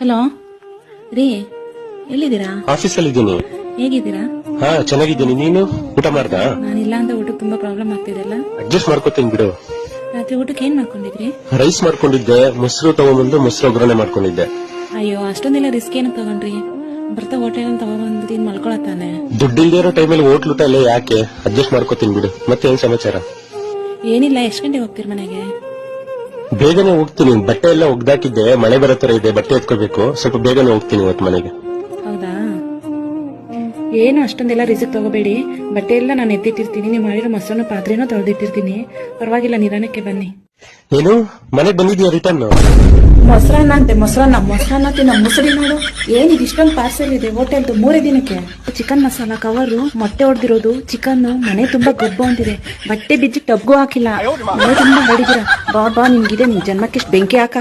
Hello? ರೀ ಎಲ್ಲಿದ್ದೀರಾ? ಆಫೀಸಲ್ಲಿ ಇದ್ದೀನಿ ಹೇಗಿದ್ದೀರಾ? ಹಾ ಚೆನ್ನಾಗಿದ್ದೀನಿ. ನೀನು? ಊಟ ಮಾಡ್ದ? ನಾನಿಲ್ಲ ಅಂದ್ರೆ ಊಟ ತುಂಬಾ ಪ್ರಾಬ್ಲಮ್ ಆಗ್ತಿದೆಲ್ಲ ಅಡ್ಜಸ್ಟ್ ಮಾಡ್ಕೋತೀನಿ ಬಿಡು. ರಾತ್ರಿ ಊಟಕ್ಕೆ ಏನ್ ಮಾಡ್ಕೊಂಡಿದ್ರಿ? ರೈಸ್ ಮಾಡ್ಕೊಂಡಿದ್ದೆ ಮೊಸರು ತಗೊಂಬಂದು ಮೊಸರು ಒಗ್ಗರಣೆ ಮಾಡ್ಕೊಂಡಿದ್ದೆ. ಅಯ್ಯೋ ಅಷ್ಟೊಂದೆಲ್ಲ ರಿಸ್ಕ್ ಏನು ತಗೊಂಡ್ರಿ? ಬರ್ತಾ ಹೋಟೆಲ್ ತಗೊಂಡ್ಬಂದು ತಿನ್ ಮಲ್ಕೊಳತ್ತಾನೆ. ದುಡ್ಡಿಲ್ದೇ ಇರೋ ಟೈಮಲ್ಲಿ ಹೋಟ್ಲ್ ಊಟ ಎಲ್ಲ ಯಾಕೆ? ಅಡ್ಜಸ್ಟ್ ಮಾಡ್ಕೋತೀನಿ ಬಿಡು. ಮತ್ತೆ ಏನ್ ಸಮಾಚಾರ? ಏನಿಲ್ಲ ಎಷ್ಟು ಗಂಟೆಗೆ ಹೋಗ್ತೀರಿ ಮನೆಗೆ? ಬೇಗನೆ ಹೋಗ್ತೀನಿ. ಬಟ್ಟೆ ಎಲ್ಲ ಒಗ್ದಾಕಿದ್ದೆ. ಮಳೆ ಬರೋ ತರ ಇದೆ. ಬಟ್ಟೆ ಎತ್ಕೋಬೇಕು ಸ್ವಲ್ಪ ಬೇಗನೆ ಹೋಗ್ತೀನಿ ಇವತ್ತು ಮನೆಗೆ. ಹೌದಾ? ಏನು ಅಷ್ಟೊಂದೆಲ್ಲ ರಿಸ್ಕ್ ತಗೋಬೇಡಿ. ಬಟ್ಟೆ ಎಲ್ಲ ನಾನು ಎತ್ತಿಟ್ಟಿರ್ತೀನಿ. ನೀವು ಮಾಡಿರೋ ಮೊಸರನ್ನ ಪಾತ್ರೆನೂ ತೊಳೆದಿಟ್ಟಿರ್ತೀನಿ. ಪರವಾಗಿಲ್ಲ ನಿಧಾನಕ್ಕೆ ಬನ್ನಿ. ಏನು? ಮನೆಗೆ ಬಂದಿದ್ಯಾ ರಿಟರ್ನ್? ಮೊಸರನ್ನ, ಅಂತೆ ಮೊಸರನ್ನ ಮೊಸರನ್ನ ತಿನ್ನ ಮುಸುಡಿ ನೋಡು ಏನಿದು ಇಷ್ಟೊಂದು ಪಾರ್ಸೆಲ್ ಇದೆ ಹೋಟೆಲ್ದು ಮೂರೇ ದಿನಕ್ಕೆ. ಚಿಕನ್ ಮಸಾಲ ಕವರು ಮೊಟ್ಟೆ ಹೊಡೆದಿರೋದು ಚಿಕನ್ ಮನೆ ತುಂಬಾ ಗಬ್ಬು ಅಂತಿದೆ ಬಟ್ಟೆ ಬಿಚ್ಚಿ ಟಬ್ಗೂ ಹಾಕಿಲ್ಲ. ಮನೆ ತುಂಬಾ ಹೊಡಿದಿರ ಬಾ ಬಾ ನಿಮ್ಗಿದೆ ನಿಮ್ ಜನ್ಮಕ್ಕೆ ಬೆಂಕಿ ಹಾಕ.